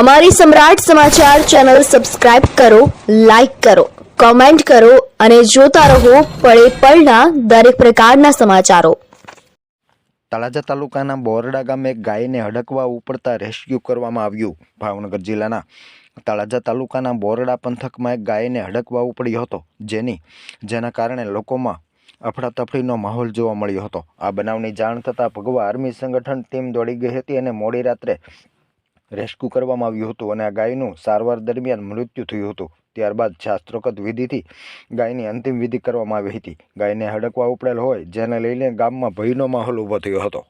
અમારી Samrat Samachar channel subscribe કરો, like કરો, કોમેન્ટ કરો અને જોતા રહો પળે પળના દરેક પ્રકારના સમાચારો. તળાજા તાલુકાના બોરડા ગામે ગાયને હડકવા ઉપડતા રેસ્ક્યુ કરવામાં આવ્યું, ભાવનગર જિલ્લાના. તળાજા તાલુકાના બોરડા પંથકમાં એક ગાયને હડકવા ઉપડ્યો હતો, જેની, જેના કારણે લોકોમાં અફડાતફડીનો માહોલ જોવા મળ્યો હતો. આ બનાવની જાણ થતાં ભગવા આર્મી સંગઠન ટીમ દોડી ગઈ હતી અને મોડી રાત્રે રેસ્ક્યુ કરવામાં આવ્યું હતું અને આ ગાયનું સારવાર દરમિયાન મૃત્યુ થયું હતું. ત્યારબાદ શાસ્ત્રોક્ત વિધિથી ગાયની અંતિમ વિધિ કરવામાં આવી હતી. ગાયને હડકવા ઉપડેલ હોય, જેને લઈને ગામમાં ભયનો માહોલ ઊભો થયો હતો.